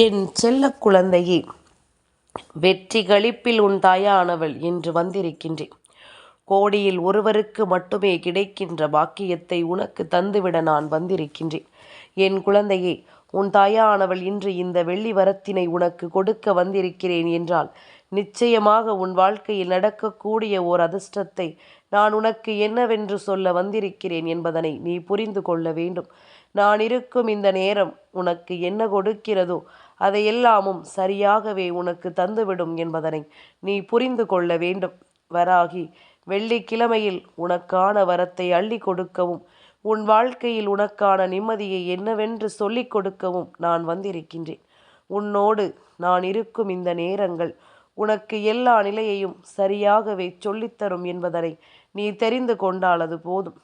என் செல்ல குழந்தையே வெற்றி களிப்பில் உன் தாயானவள் என்று வந்திருக்கின்றேன். கோடியில் ஒருவருக்கு மட்டுமே கிடைக்கின்ற பாக்கியத்தை உனக்கு தந்துவிட நான் வந்திருக்கின்றேன். என் குழந்தையே உன் தாயானவள் இன்று இந்த வெள்ளி வரத்தினை உனக்கு கொடுக்க வந்திருக்கிறேன் என்றால் நிச்சயமாக உன் வாழ்க்கையில் நடக்கக்கூடிய ஓர் அதிர்ஷ்டத்தை நான் உனக்கு என்னவென்று சொல்ல வந்திருக்கிறேன் என்பதனை நீ புரிந்து கொள்ள வேண்டும். நான் இருக்கும் இந்த நேரம் உனக்கு என்ன கொடுக்கிறதோ அதையெல்லாமும் சரியாகவே உனக்கு தந்துவிடும் என்பதனை நீ புரிந்து கொள்ள வேண்டும். வராகி வெள்ளிக்கிழமையில் உனக்கான வரத்தை அள்ளி கொடுக்கவும் உன் வாழ்க்கையில் உனக்கான நிம்மதியை என்னவென்று சொல்லிக் கொடுக்கவும் நான் வந்திருக்கின்றேன். உன்னோடு நான் இருக்கும் இந்த நேரங்கள் உனக்கு எல்லா நிலையையும் சரியாகவே சொல்லித்தரும் என்பதனை நீ தெரிந்து கொண்டாலது போதும்.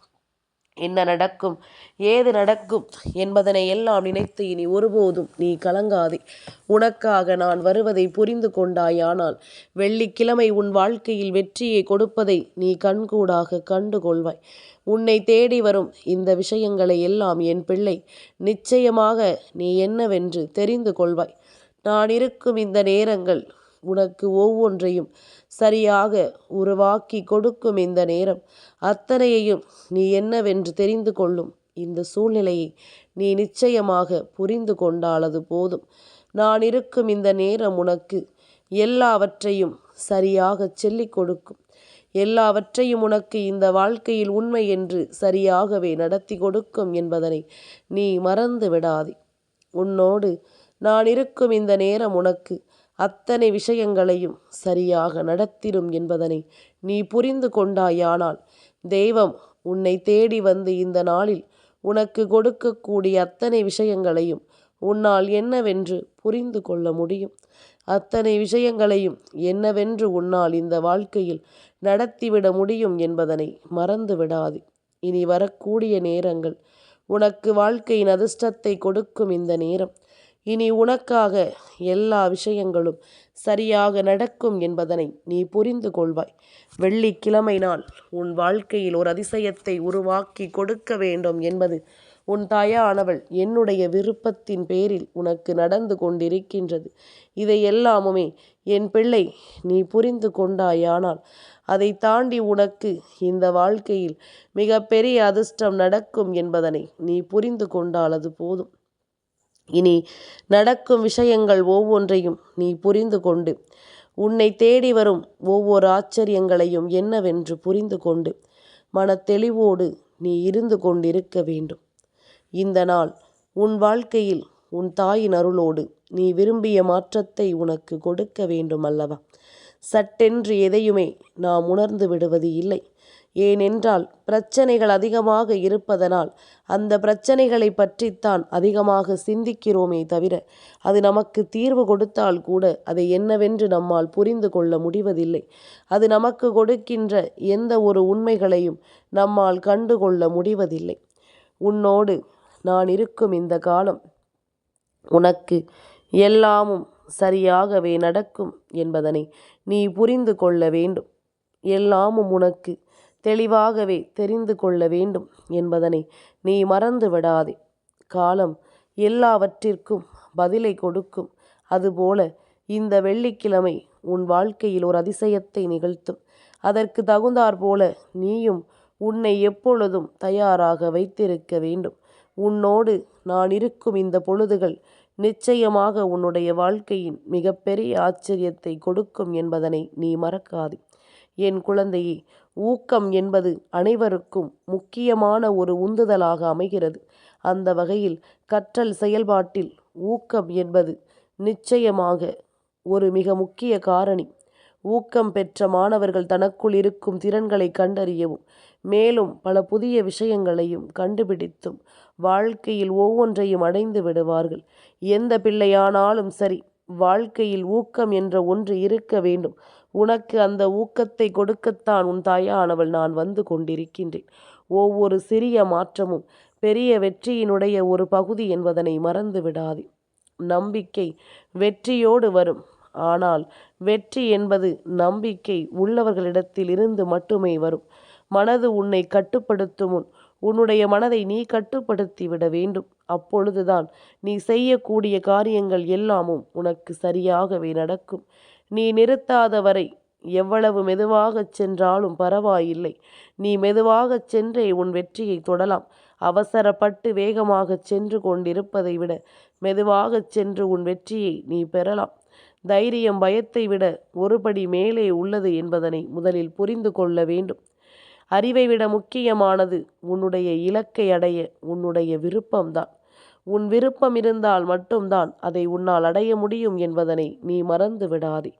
என்ன நடக்கும்? ஏது நடக்கும்? என்பதனை எல்லாம் நினைத்து இனி ஒருபோதும் நீ கலங்காதே. உனக்காக நான் வருவதை புரிந்து கொண்டாயானால் வெள்ளிக்கிழமை உன் வாழ்க்கையில் வெற்றியை கொடுப்பதை நீ கண்கூடாக கண்டு கொள்வாய் உன்னை தேடி வரும் இந்த விஷயங்களை எல்லாம் என் பிள்ளை நிச்சயமாக நீ என்னவென்று தெரிந்து கொள்வாய். நான் இருக்கும் இந்த நேரங்கள் உனக்கு ஒவ்வொன்றையும் சரியாக உருவாக்கி கொடுக்கும் இந்த நேரம். அத்தனையையும் நீ என்னவென்று தெரிந்து கொள்ளும். இந்த சூழ்நிலையை நீ நிச்சயமாக புரிந்து கொண்டாலது போதும். நான் இருக்கும் இந்த நேரம் உனக்கு எல்லாவற்றையும் சரியாக சொல்லிக் கொடுக்கும். எல்லாவற்றையும் உனக்கு இந்த வாழ்க்கையில் உண்மை என்று சரியாகவே நடத்தி கொடுக்கும் என்பதனை நீ மறந்து விடாதே உன்னோடு நான் இருக்கும் இந்த நேரம் உனக்கு அத்தனை விஷயங்களையும் சரியாக நடத்திடும் என்பதனை நீ புரிந்து கொண்டாயானால் தெய்வம் உன்னை தேடி வந்து இந்த நாளில் உனக்கு கொடுக்கக்கூடிய அத்தனை விஷயங்களையும் உன்னால் என்னவென்று புரிந்து கொள்ள முடியும். அத்தனை விஷயங்களையும் என்னவென்று உன்னால் இந்த வாழ்க்கையில் நடத்திவிட முடியும் என்பதனை மறந்து விடாது. இனி வரக்கூடிய நேரங்கள் உனக்கு வாழ்க்கையின் அதிர்ஷ்டத்தை கொடுக்கும் இந்த நேரம். இனி உனக்காக எல்லா விஷயங்களும் சரியாக நடக்கும் என்பதனை நீ புரிந்து கொள்வாய். வெள்ளிக்கிழமை நாள் உன் வாழ்க்கையில் ஒரு அதிசயத்தை உருவாக்கி கொடுக்க வேண்டும் என்பது உன் தாயானவள் என்னுடைய விருப்பத்தின் பேரில் உனக்கு நடந்து கொண்டிருக்கின்றது. இதை எல்லாமுமே என் பிள்ளை நீ புரிந்து கொண்டாயானால் அதை தாண்டி உனக்கு இந்த வாழ்க்கையில் மிகப்பெரிய அதிர்ஷ்டம் நடக்கும் என்பதனை நீ புரிந்து கொண்டால் அது போதும். இனி நடக்கும் விஷயங்கள் ஒவ்வொன்றையும் நீ புரிந்து கொண்டு. உன்னை தேடி வரும் ஒவ்வொரு ஆச்சரியங்களையும் என்னவென்று புரிந்து கொண்டு. மனத்தெளிவோடு நீ இருந்து கொண்டிருக்க வேண்டும். இந்த நாள் உன் வாழ்க்கையில் உன் தாயின் அருளோடு நீ விரும்பிய மாற்றத்தை உனக்கு கொடுக்க வேண்டும் அல்லவா சட்டென்று எதையுமே நாம் உணர்ந்து விடுவது இல்லை. ஏனென்றால் பிரச்சனைகள் அதிகமாக இருப்பதனால் அந்த பிரச்சனைகளை பற்றித்தான் அதிகமாக சிந்திக்கிறோமே தவிர அது நமக்கு தீர்வு கொடுத்தால் கூட அதை என்னவென்று நம்மால் புரிந்து கொள்ள முடிவதில்லை. அது நமக்கு கொடுக்கின்ற எந்த ஒரு உண்மைகளையும் நம்மால் கண்டுகொள்ள முடிவதில்லை. உன்னோடு நான் இருக்கும் இந்த காலம் உனக்கு எல்லாமும் சரியாகவே நடக்கும் என்பதனை நீ புரிந்து கொள்ள வேண்டும். எல்லாமும் உனக்கு தெளிவாகவே தெரிந்து கொள்ள வேண்டும் என்பதனை நீ மறந்து விடாதே. காலம் எல்லாவற்றிற்கும் பதிலை கொடுக்கும். அதுபோல இந்த வெள்ளிக்கிழமை உன் வாழ்க்கையில் ஒரு அதிசயத்தை நிகழ்த்தும். அதற்கு தகுந்தாற் போல நீயும் உன்னை எப்பொழுதும் தயாராக வைத்திருக்க வேண்டும். உன்னோடு நான் இருக்கும் இந்த பொழுதுகள் நிச்சயமாக உன்னுடைய வாழ்க்கையின் மிகப்பெரிய ஆச்சரியத்தை கொடுக்கும் என்பதனை நீ மறக்காதே. என் குழந்தையே ஊக்கம் என்பது அனைவருக்கும் முக்கியமான ஒரு உந்துதலாக அமைகிறது. அந்த வகையில் கற்றல் செயல்பாட்டில் ஊக்கம் என்பது நிச்சயமாக ஒரு மிக முக்கிய காரணி. ஊக்கம் பெற்ற மாணவர்கள் தனக்குள் இருக்கும் திறன்களை கண்டறியவும் மேலும் பல புதிய விஷயங்களையும் கண்டுபிடித்தும் வாழ்க்கையில் ஒவ்வொன்றையும் அடைந்து விடுவார்கள். எந்த பிள்ளையானாலும் சரி வாழ்க்கையில் ஊக்கம் என்ற ஒன்று இருக்க வேண்டும். உனக்கு அந்த ஊக்கத்தை கொடுக்கத்தான் உன் தாயானவள் நான் வந்து கொண்டிருக்கின்றேன். ஒவ்வொரு சிறிய மாற்றமும் பெரிய வெற்றியினுடைய ஒரு பகுதி என்பதனை மறந்து விடாதே. நம்பிக்கை வெற்றியோடு வரும். ஆனால் வெற்றி என்பது நம்பிக்கை உள்ளவர்களிடத்தில் இருந்து மட்டுமே வரும். மனது உன்னை கட்டுப்படுத்தும் முன் உன்னுடைய மனதை நீ கட்டுப்படுத்தி விட வேண்டும். அப்பொழுதுதான் நீ செய்யக்கூடிய காரியங்கள் எல்லாமும் உனக்கு சரியாகவே நடக்கும். நீ நிறுத்தாத வரை எவ்வளவு மெதுவாகச் சென்றாலும் பரவாயில்லை. நீ மெதுவாகச் சென்றே உன் வெற்றியை தொடலாம். அவசரப்பட்டு வேகமாகச் சென்று கொண்டிருப்பதை விட மெதுவாகச் சென்று உன் வெற்றியை நீ பெறலாம். தைரியம் பயத்தை விட ஒருபடி மேலே உள்ளது என்பதனை முதலில் புரிந்து கொள்ள வேண்டும். அறிவை விட முக்கியமானது உன்னுடைய இலக்கை அடைய உன்னுடைய விருப்பம்தான். உன் விருப்பம் இருந்தால் மட்டும்தான் அதை உன்னால் அடைய முடியும் என்பதனை நீ மறந்து விடாதே.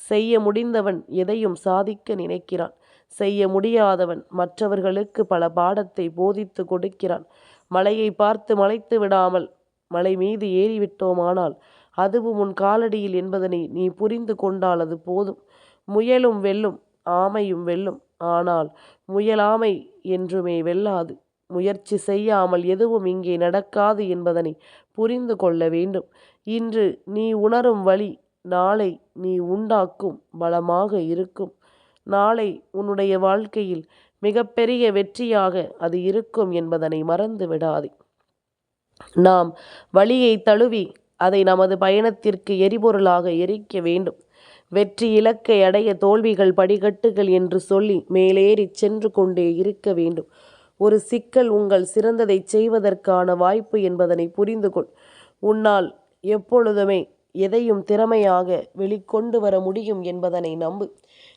செய்ய முடிந்தவன் எதையும் சாதிக்க நினைக்கிறான். செய்ய முடியாதவன் மற்றவர்களுக்கு பல பாடத்தை போதித்து கொடுக்கிறான். மலையை பார்த்து மலைத்து விடாமல் மலை மீது ஏறிவிட்டோமானால் அதுவும் உன் காலடியில் என்பதனை நீ புரிந்து கொண்டால் அது போதும். முயலும் வெல்லும் ஆமையும் வெல்லும். ஆனால் முயலாமை என்றுமே வெல்லாது. முயற்சி செய்யாமல் எதுவும் இங்கே நடக்காது என்பதனை புரிந்து கொள்ள வேண்டும். இன்று நீ உணரும் வழி நாளை நீ உண்டாக்கும் பலமாக இருக்கும். நாளை உன்னுடைய வாழ்க்கையில் மிகப்பெரிய வெற்றியாக அது இருக்கும் என்பதனை மறந்து விடாதே. நாம் வழியை தழுவி அதை நமது பயணத்திற்கு எரிபொருளாக எரிக்க வேண்டும். வெற்றி இலக்கை அடைய தோல்விகள் படிக்கட்டுகள் என்று சொல்லி மேலேறி சென்று கொண்டே இருக்க வேண்டும். ஒரு சிக்கல் உங்கள் சிறந்ததை செய்வதற்கான வாய்ப்பு என்பதனை புரிந்து கொள். உன்னால் எப்பொழுதுமே எதையும் திறமையாக வெளிக்கொண்டு வர முடியும் என்பதனை நம்பு.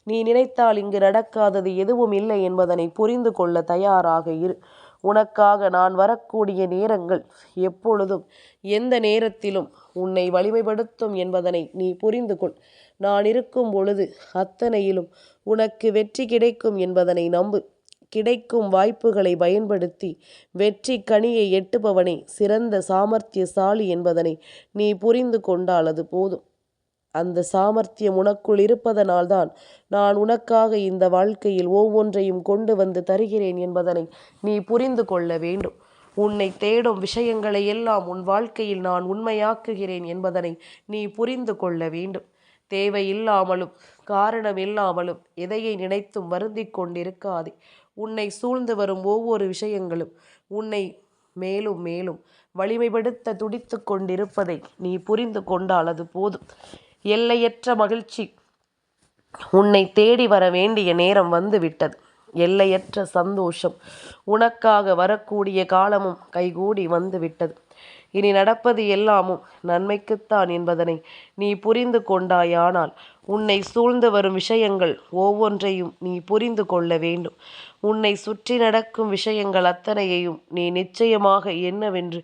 நீ நினைத்தால் இங்கு நடக்காதது எதுவும் இல்லை என்பதனை புரிந்து கொள்ள தயாராக இரு. உனக்காக நான் வரக்கூடிய நேரங்கள் எப்பொழுதும் எந்த நேரத்திலும் உன்னை வலிமைப்படுத்தும் என்பதனை நீ புரிந்து கொள். நான் இருக்கும் பொழுது அத்தனையிலும் உனக்கு வெற்றி கிடைக்கும் என்பதனை நம்பு. கிடைக்கும் வாய்ப்புகளை பயன்படுத்தி வெற்றி கனியை எட்டுபவனே சிறந்த சாமர்த்தியசாலி என்பதனை நீ புரிந்து கொண்டால் அது போதும். அந்த சாமர்த்தியம் உனக்குள் இருப்பதனால்தான் நான் உனக்காக இந்த வாழ்க்கையில் ஒவ்வொன்றையும் கொண்டு வந்து தருகிறேன் என்பதனை நீ புரிந்து கொள்ள வேண்டும். உன்னை தேடும் விஷயங்களை எல்லாம் உன் வாழ்க்கையில் நான் உண்மையாக்குகிறேன் என்பதனை நீ புரிந்து கொள்ள வேண்டும். தேவையில்லாமலும் காரணம் இல்லாமலும் எதையை நினைத்தும் வருந்தி கொண்டிருக்காதே. உன்னை சூழ்ந்து வரும் ஒவ்வொரு விஷயங்களும் உன்னை மேலும் மேலும் வலிமைப்படுத்த துடித்து கொண்டிருப்பதை நீ புரிந்து கொண்டால் அது போதும். எல்லையற்ற மகிழ்ச்சி. உன்னை தேடி வர வேண்டிய நேரம் வந்துவிட்டது எல்லையற்ற சந்தோஷம். உனக்காக வரக்கூடிய காலமும் கைகூடி வந்துவிட்டது இனி நடப்பது எல்லாமும் நன்மைக்குத்தான் என்பதனை நீ புரிந்து கொண்டாயானால் உன்னை சூழ்ந்து வரும் விஷயங்கள் ஒவ்வொன்றையும் நீ புரிந்து கொள்ள வேண்டும். உன்னை சுற்றி நடக்கும் விஷயங்கள் அத்தனையையும் நீ நிச்சயமாக என்னவென்று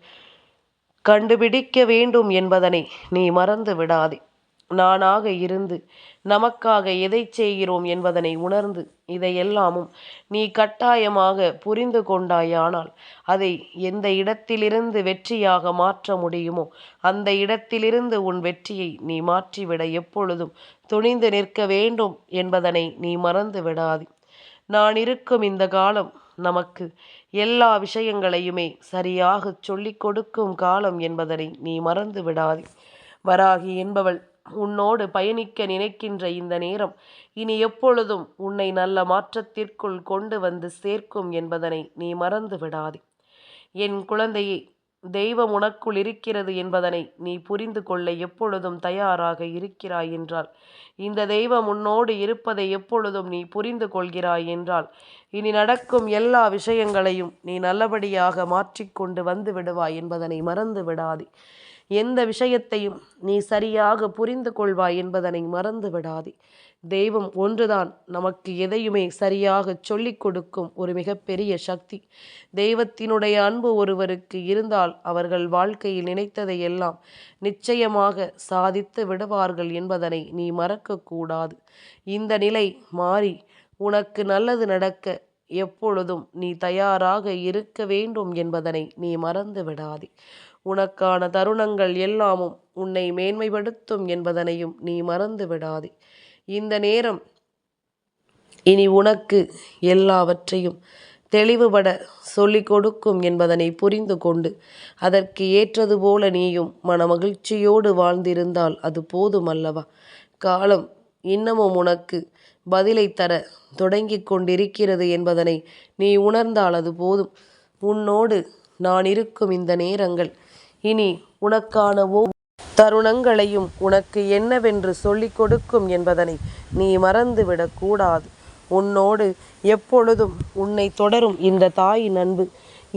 கண்டுபிடிக்க வேண்டும் என்பதனை நீ மறந்து விடாதே. நானாக இருந்து நமக்காக எதை செய்கிறோம் என்பதனை உணர்ந்து இதையெல்லாமும் நீ கட்டாயமாக புரிந்து கொண்டாயானால் அதை எந்த இடத்திலிருந்து வெற்றியாக மாற்ற முடியுமோ அந்த இடத்திலிருந்து உன் வெற்றியை நீ மாற்றிவிட எப்பொழுதும் துணிந்து நிற்க வேண்டும் என்பதனை நீ மறந்து விடாது. நான் இருக்கும் இந்த காலம் நமக்கு எல்லா விஷயங்களையுமே சரியாக சொல்லிக் கொடுக்கும் காலம் என்பதனை நீ மறந்து விடாதே. வராகி என்பவள் உன்னோடு பயணிக்க நினைக்கின்ற இந்த நேரம் இனி எப்பொழுதும் உன்னை நல்ல மாற்றத்திற்குள் கொண்டு வந்து சேர்க்கும் என்பதனை நீ மறந்து விடாதே. என் குழந்தையே தெய்வம் உனக்குள் இருக்கிறது என்பதனை நீ புரிந்து கொள்ள எப்பொழுதும் தயாராக இருக்கிறாய் என்றால் இந்த தெய்வம் உன்னோடு இருப்பதை எப்பொழுதும் நீ புரிந்து கொள்கிறாய் என்றால் இனி நடக்கும் எல்லா விஷயங்களையும் நீ நல்லபடியாக மாற்றிக்கொண்டு வந்து விடுவாய் என்பதனை மறந்து விடாதே. எந்த விஷயத்தையும் நீ சரியாக புரிந்து கொள்வாய் என்பதனை மறந்து விடாதே தெய்வம் ஒன்றுதான் நமக்கு எதையுமே சரியாக சொல்லிக் கொடுக்கும் ஒரு மிகப்பெரிய சக்தி. தெய்வத்தினுடைய அன்பு ஒருவருக்கு இருந்தால் அவர்கள் வாழ்க்கையில் நினைத்ததை எல்லாம் நிச்சயமாக சாதித்து விடுவார்கள் என்பதனை நீ மறக்கக்கூடாது இந்த நிலை மாறி உனக்கு நல்லது நடக்க எப்பொழுதும் நீ தயாராக இருக்க வேண்டும் என்பதனை நீ மறந்து விடாதே உனக்கான தருணங்கள் எல்லாமும் உன்னை மேன்மைப்படுத்தும் என்பதனையும் நீ மறந்து விடாதே. இந்த நேரம் இனி உனக்கு எல்லாவற்றையும் தெளிவுபட சொல்லிக் கொடுக்கும் என்பதனை புரிந்து கொண்டு அதற்கு ஏற்றது போல நீயும் மனமகிழ்ச்சியோடு வாழ்ந்திருந்தால் அது போதும் அல்லவா காலம் இன்னமும் உனக்கு பதிலை தர தொடங்கி கொண்டிருக்கிறது என்பதனை நீ உணர்ந்தால் அது போதும். உன்னோடு நான் இருக்கும் இந்த நேரங்கள் இனி உனக்கான ஒவ்வொரு தருணங்களையும் உனக்கு என்னவென்று சொல்லிக் கொடுக்கும் என்பதனை நீ மறந்துவிடக்கூடாது உன்னோடு எப்பொழுதும் உன்னை தொடரும் இந்த தாயின் அன்பு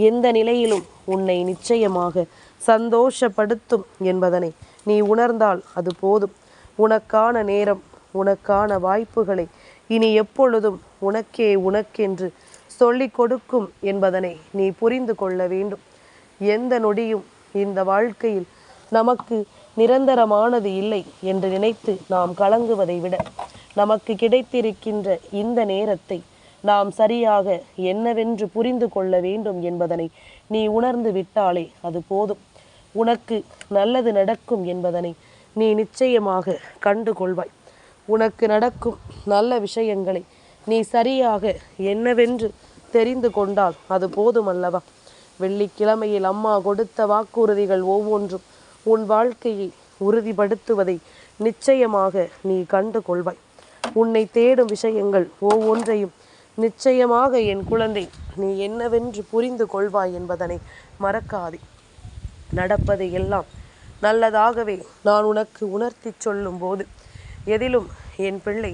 எந்த நிலையிலும் உன்னை நிச்சயமாக சந்தோஷப்படுத்தும் என்பதனை நீ உணர்ந்தால் அது போதும். உனக்கான நேரம் உனக்கான வாய்ப்புகளை இனி எப்பொழுதும் உனக்கே உனக்கென்று சொல்லிக் கொடுக்கும் என்பதனை நீ புரிந்து கொள்ள வேண்டும். எந்த நொடியும் இந்த வாழ்க்கையில் நமக்கு நிரந்தரமானது இல்லை என்று நினைத்து நாம் கலங்குவதை விட நமக்கு கிடைத்திருக்கின்ற இந்த நேரத்தை நாம் சரியாக என்னவென்று புரிந்து கொள்ள வேண்டும் என்பதனை நீ உணர்ந்து விட்டாலே அது போதும். உனக்கு நல்லது நடக்கும் என்பதனை நீ நிச்சயமாக கண்டு கொள்வாய் உனக்கு நடக்கும் நல்ல விஷயங்களை நீ சரியாக என்னவென்று தெரிந்து கொண்டால் அது போதுமல்லவா? வெள்ளிக்கிழமையில் அம்மா கொடுத்த வாக்குறுதிகள் ஒவ்வொன்றும் உன் வாழ்க்கையை உறுதிப்படுத்துவதை நிச்சயமாக நீ கண்டு கொள்வாய். உன்னை தேடும் விஷயங்கள் ஒவ்வொன்றையும் நிச்சயமாக என் குழந்தை நீ என்னவென்று புரிந்து கொள்வாய் என்பதனை மறக்காதே. நடப்பது எல்லாம் நல்லதாகவே நான் உனக்கு உணர்த்தி சொல்லும் போது எதிலும் என் பிள்ளை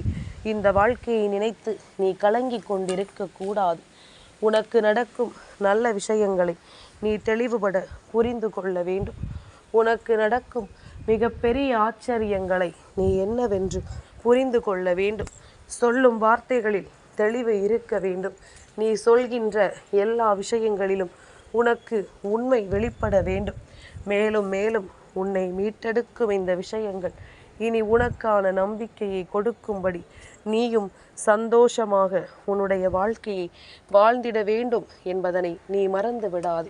இந்த வாழ்க்கையை நினைத்து நீ கலங்கி கொண்டிருக்க கூடாது. உனக்கு நடக்கும் நல்ல விஷயங்களை நீ தெளிவுபட புரிந்து கொள்ள வேண்டும். உனக்கு நடக்கும் மிகப்பெரிய ஆச்சரியங்களை நீ என்னவென்று புரிந்து கொள்ள வேண்டும். சொல்லும் வார்த்தைகளில் தெளிவு இருக்க வேண்டும். நீ சொல்கின்ற எல்லா விஷயங்களிலும் உனக்கு உண்மை வெளிப்பட வேண்டும். மேலும் மேலும் உன்னை மீட்டெடுக்கும் இந்த விஷயங்கள் இனி உனக்கான நம்பிக்கையை கொடுக்கும்படி நீயும் சந்தோஷமாக உன்னுடைய வாழ்க்கையை வாழ்ந்திட வேண்டும் என்பதனை நீ மறந்து விடாது.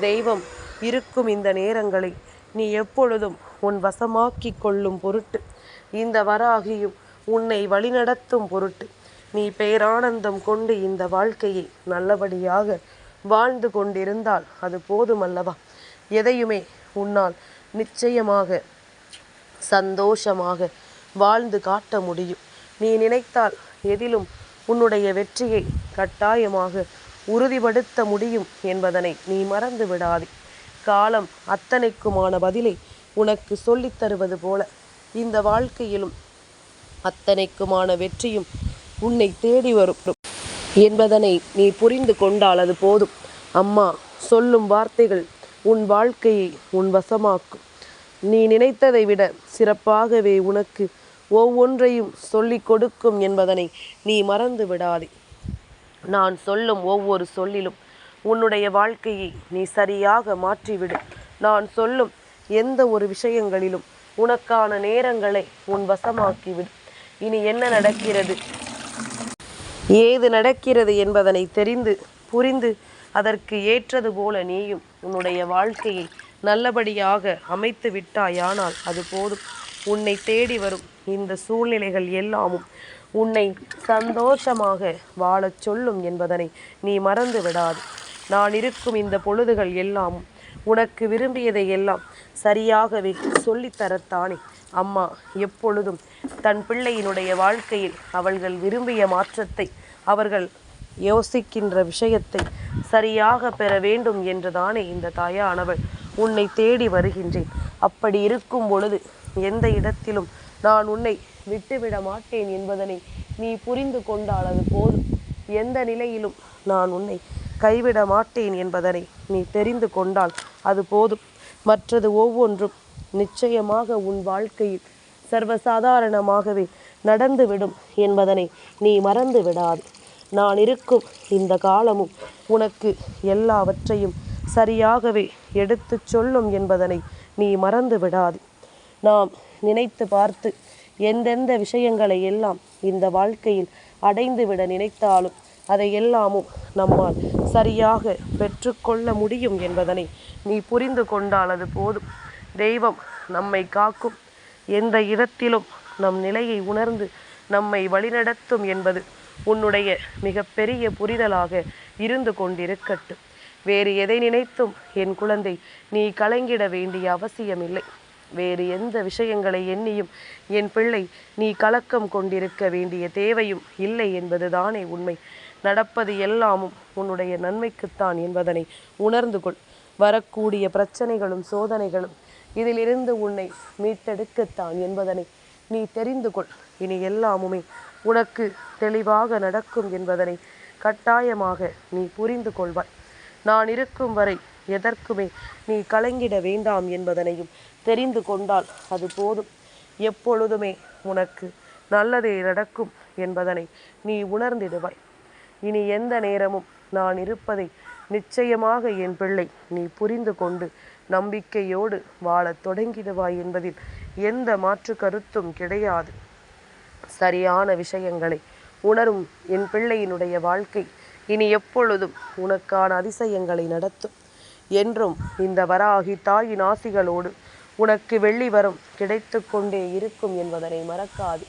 தெய்வம் இருக்கும் இந்த நேரங்களை நீ எப்பொழுதும் உன் வசமாக்கி கொள்ளும் பொருட்டு இந்த வராகியும் உன்னை வழிநடத்தும் பொருட்டு நீ பேரானந்தம் கொண்டு இந்த வாழ்க்கையை நல்லபடியாக வாழ்ந்து கொண்டிருந்தால் அது போதுமல்லவா? எதையுமே உன்னால் நிச்சயமாக சந்தோஷமாக வாழ்ந்து காட்ட முடியும். நீ நினைத்தால் எதிலும் உன்னுடைய வெற்றியை கட்டாயமாக உறுதிப்படுத்த முடியும் என்பதனை நீ மறந்து விடாதே. காலம் அத்தனைக்குமான பதிலை உனக்கு சொல்லித் தருவது போல இந்த வாழ்க்கையிலும் அத்தனைக்குமான வெற்றியும் உன்னை தேடி வரும். என்பதனை நீ புரிந்து கொண்டால் அது போதும். அம்மா சொல்லும் வார்த்தைகள் உன் வாழ்க்கையை உன் வசமாக்கும். நீ நினைத்ததை விட சிறப்பாகவே உனக்கு ஒவ்வொன்றையும் சொல்லிக் கொடுக்கும் என்பதனை நீ மறந்து விடாதே. நான் சொல்லும் ஒவ்வொரு சொல்லிலும் உன்னுடைய வாழ்க்கையை நீ சரியாக மாற்றிவிடு. நான் சொல்லும் எந்த ஒரு விஷயங்களிலும் உனக்கான நேரங்களை உன் வசமாக்கிவிடு. இனி என்ன நடக்கிறது? ஏது நடக்கிறது என்பதனை தெரிந்து புரிந்து அதற்கு ஏற்றது போல நீயும் உன்னுடைய வாழ்க்கையை நல்லபடியாக அமைத்து விட்டாயானால் அது போதும். உன்னை தேடி வரும் இந்த சூழ்நிலைகள் எல்லாமும் உன்னை சந்தோஷமாக வாழச் சொல்லும் என்பதனை நீ மறந்து விடாது. நான் இருக்கும் இந்த பொழுதுகள் எல்லாமும் உனக்கு விரும்பியதை எல்லாம் சரியாகவே சொல்லித்தரத்தானே. அம்மா எப்பொழுதும் தன் பிள்ளையினுடைய வாழ்க்கையில் அவர்கள் விரும்பிய மாற்றத்தை அவர்கள் யோசிக்கின்ற விஷயத்தை சரியாக பெற வேண்டும் என்றுதானே இந்த தாயானவள் உன்னை தேடி வருகின்றேன். அப்படி இருக்கும் பொழுது எந்த இடத்திலும் நான் உன்னை விட்டுவிட மாட்டேன் என்பதனை நீ புரிந்து கொண்டால் அது போதும். எந்த நிலையிலும் நான் உன்னை கைவிட மாட்டேன் என்பதனை நீ தெரிந்து கொண்டால் அது போதும். மற்றது ஒவ்வொன்றும் நிச்சயமாக உன் வாழ்க்கையில் சர்வசாதாரணமாகவே நடந்துவிடும் என்பதனை நீ மறந்து விடாது. நான் இருக்கும் இந்த காலமும் உனக்கு எல்லாவற்றையும் சரியாகவே எடுத்துச் சொல்லும் என்பதனை நீ மறந்து விடாது நாம் நினைத்து பார்த்து எந்தெந்த விஷயங்களை எல்லாம் இந்த வாழ்க்கையில் அடைந்துவிட நினைத்தாலும் அதை எல்லாமும் நம்மால் சரியாக பெற்றுக்கொள்ள முடியும் என்பதனை நீ புரிந்து கொண்டால் அது போதும். தெய்வம் நம்மை காக்கும் எந்த இடத்திலும் நம் நிலையை உணர்ந்து நம்மை வழிநடத்தும் என்பது உன்னுடைய மிகப்பெரிய புரிதலாக இருந்து கொண்டிருக்கட்டும். வேறு எதை நினைத்தும் என் குழந்தை நீ கலங்கிட வேண்டிய அவசியமில்லை. வேறு எந்த விஷயங்களை எண்ணியும் என் பிள்ளை நீ கலக்கம் கொண்டிருக்க வேண்டிய தேவையும் இல்லை என்பதுதானே உண்மை. நடப்பது எல்லாமும் உன்னுடைய நன்மைக்குத்தான் என்பதனை உணர்ந்து கொள். வரக்கூடிய பிரச்சனைகளும் சோதனைகளும் இதிலிருந்து உன்னை மீட்டெடுக்கத்தான் என்பதனை நீ தெரிந்து கொள். இனி எல்லாமுமே உனக்கு தெளிவாக நடக்கும் என்பதனை கட்டாயமாக நீ புரிந்து கொள்வாய். நான் இருக்கும் வரை எதற்குமே நீ கலங்கிட வேண்டாம் என்பதனையும் தெரிந்து கொண்டால் அது போதும். எப்பொழுதுமே உனக்கு நல்லதே நடக்கும் என்பதனை நீ உணர்ந்திடுவாய். இனி எந்த நேரமும் நான் இருப்பதை நிச்சயமாக என் பிள்ளை நீ புரிந்து கொண்டு நம்பிக்கையோடு வாழத் தொடங்கிடுவாய் என்பதில் எந்த மாற்று கருத்தும் கிடையாது. சரியான விஷயங்களை உணரும் என் பிள்ளையினுடைய வாழ்க்கை இனி எப்பொழுதும் உனக்கான அதிசயங்களை நடத்தும். என்றும் இந்த வராகி தாயின் ஆசிகளோடு உனக்கு வெள்ளி வரும் கிடைத்து கொண்டே இருக்கும் என்பதனை மறக்காது.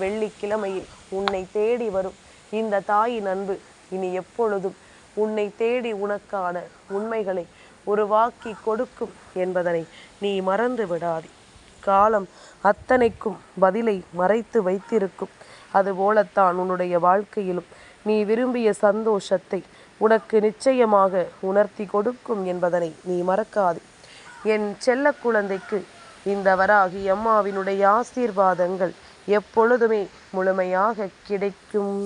வெள்ளிக்கிழமையில் உன்னை தேடி வரும் இந்த தாயின் அன்பு இனி எப்பொழுதும் உன்னை தேடி உனக்கான உண்மைகளை உருவாக்கி கொடுக்கும் என்பதனை நீ மறந்து விடாதே. காலம் அத்தனைக்கும் பதிலை மறைத்து வைத்திருக்கும். அதுபோலத்தான் உன்னுடைய வாழ்க்கையிலும் நீ விரும்பிய சந்தோஷத்தை உனக்கு நிச்சயமாக உணர்த்தி கொடுக்கும் என்பதனை நீ மறக்காது. என் செல்ல குழந்தைக்கு இந்த வராகி அம்மாவினுடைய ஆசீர்வாதங்கள் எப்பொழுதுமே முழுமையாக கிடைக்கும்.